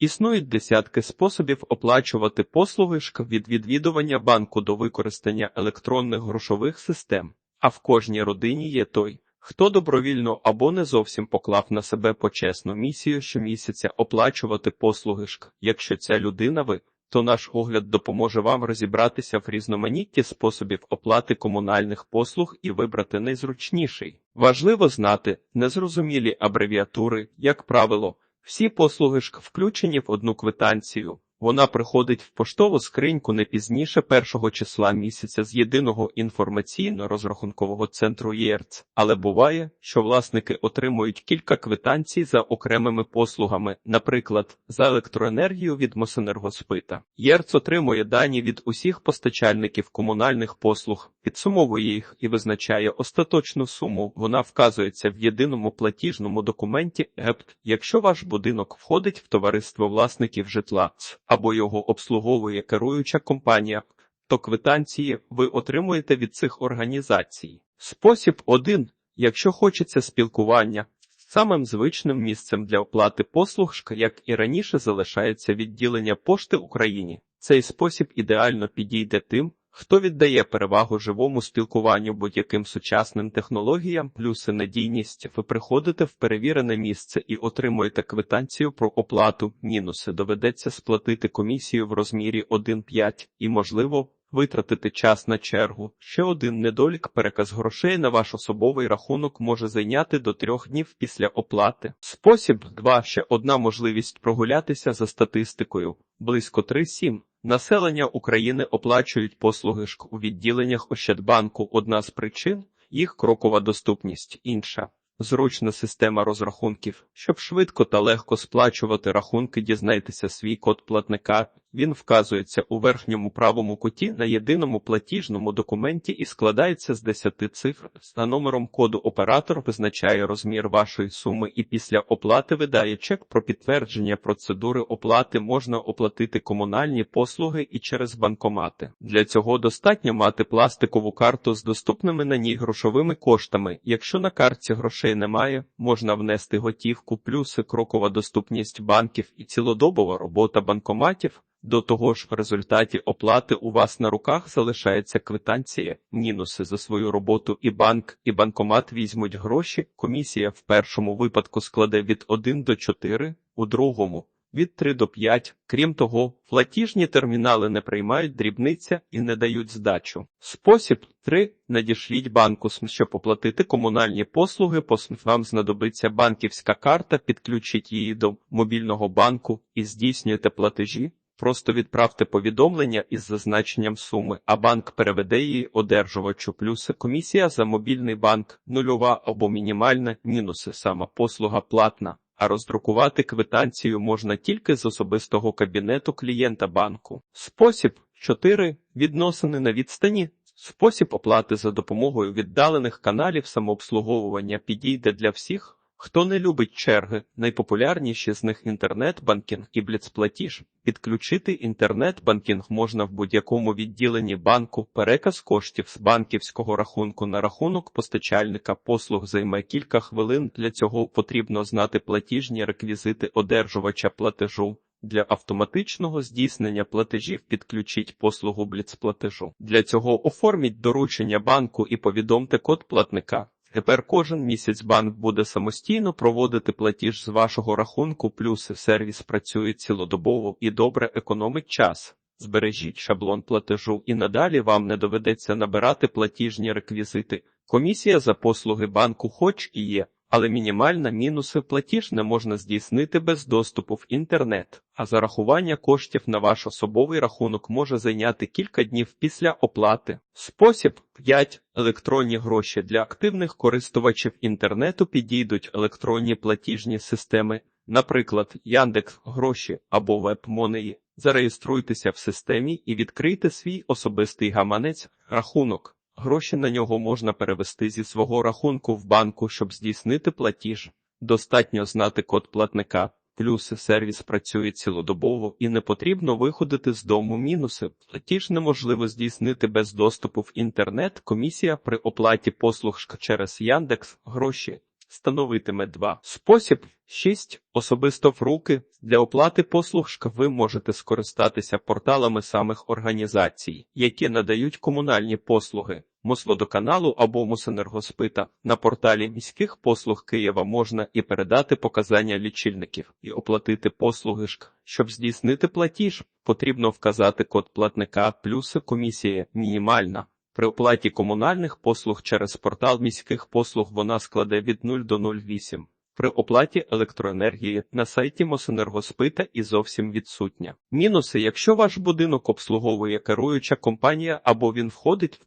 Існують десятки способів оплачувати послуги ШК від відвідування банку до використання електронних грошових систем, а в кожній родині є той, хто добровільно або не зовсім поклав на себе почесну місію щомісяця оплачувати послуги ШК. Якщо ця людина ви, то наш огляд допоможе вам розібратися в різноманітті способів оплати комунальних послуг і вибрати найзручніший. Важливо знати незрозумілі абревіатури, як правило. Всі послуги ж включені в одну квитанцію. Вона приходить в поштову скриньку не пізніше першого числа місяця з єдиного інформаційно-розрахункового центру ЄРЦ, але буває, що власники отримують кілька квитанцій за окремими послугами, наприклад, за електроенергію від Мосенергоспита. ЄРЦ отримує дані від усіх постачальників комунальних послуг, підсумовує їх і визначає остаточну суму. Вона вказується в єдиному платіжному документі ЕПТ, якщо ваш будинок входить в товариство власників житла або його обслуговує керуюча компанія, то квитанції ви отримуєте від цих організацій. Спосіб 1. Якщо хочеться спілкування, самим звичним місцем для оплати послуг, як і раніше, залишається відділення пошти Україні. Цей спосіб ідеально підійде тим, хто віддає перевагу живому спілкуванню будь-яким сучасним технологіям, плюси надійність, ви приходите в перевірене місце і отримуєте квитанцію про оплату, мінуси доведеться сплатити комісію в розмірі 1,5 і, можливо, витратити час на чергу. Ще один недолік переказ грошей на ваш особовий рахунок може зайняти до трьох днів після оплати. Спосіб 2. Ще одна можливість прогулятися за статистикою близько 3,7. Населення України оплачують послуги ШК у відділеннях Ощадбанку. Одна з причин їх крокова доступність, інша зручна система розрахунків. Щоб швидко та легко сплачувати рахунки, дізнайтеся свій код платника. Він вказується у верхньому правому куті на єдиному платіжному документі і складається з 10 цифр. За номером коду оператор визначає розмір вашої суми і після оплати видає чек про підтвердження процедури оплати можна оплатити комунальні послуги і через банкомати. Для цього достатньо мати пластикову карту з доступними на ній грошовими коштами. Якщо на картці грошей немає, можна внести готівку, плюси, крокова доступність банків і цілодобова робота банкоматів. До того ж, в результаті оплати у вас на руках залишається квитанція, мінуси за свою роботу і банк, і банкомат візьмуть гроші. Комісія в першому випадку складе від 1 до 4, у другому від 3 до 5. Крім того, платіжні термінали не приймають дрібниця і не дають здачу. Спосіб 3. Надішліть банку СМ, щоб оплатити комунальні послуги, по СМ вам знадобиться банківська карта, підключіть її до мобільного банку і здійснюйте платежі. Просто відправте повідомлення із зазначенням суми, а банк переведе її одержувачу. Плюси комісія за мобільний банк, нульова або мінімальна, мінуси сама послуга платна, а роздрукувати квитанцію можна тільки з особистого кабінету клієнта банку. Спосіб 4. Відносини на відстані. Спосіб оплати за допомогою віддалених каналів самообслуговування підійде для всіх. Хто не любить черги, найпопулярніші з них інтернет-банкінг і бліцплатіж. Підключити інтернет-банкінг можна в будь-якому відділенні банку. Переказ коштів з банківського рахунку на рахунок постачальника послуг займе кілька хвилин. Для цього потрібно знати платіжні реквізити одержувача платежу. Для автоматичного здійснення платежів підключіть послугу бліцплатежу. Для цього оформіть доручення банку і повідомте код платника. Тепер кожен місяць банк буде самостійно проводити платіж з вашого рахунку, плюси сервіс працює цілодобово і добре економить час. Збережіть шаблон платежу і надалі вам не доведеться набирати платіжні реквізити. Комісія за послуги банку хоч і є, але мінімальна мінуси платіж не можна здійснити без доступу в інтернет, а зарахування коштів на ваш особовий рахунок може зайняти кілька днів після оплати. Спосіб 5. Електронні гроші для активних користувачів інтернету підійдуть електронні платіжні системи, наприклад, Яндекс Гроші або WebMoney. Зареєструйтеся в системі і відкрийте свій особистий гаманець рахунок. Гроші на нього можна перевести зі свого рахунку в банку, щоб здійснити платіж. Достатньо знати код платника. Плюси сервіс працює цілодобово і не потрібно виходити з дому. Мінуси платіж неможливо здійснити без доступу в інтернет. Комісія при оплаті послуг через Яндекс гроші становитиме 2. Спосіб 6. Особисто в руки. Для оплати послуг ви можете скористатися порталами самих організацій, які надають комунальні послуги. Мосводоканалу або Мосенергоспита на порталі міських послуг Києва можна і передати показання лічильників, і оплатити послуги ШК. Щоб здійснити платіж, потрібно вказати код платника плюси комісія мінімальна. При оплаті комунальних послуг через портал міських послуг вона складе від 0 до 0,8. При оплаті електроенергії на сайті Мосенергоспита і зовсім відсутня. Мінуси, якщо ваш будинок обслуговує керуюча компанія або він входить в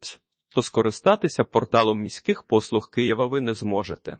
то скористатися порталом міських послуг Києва ви не зможете.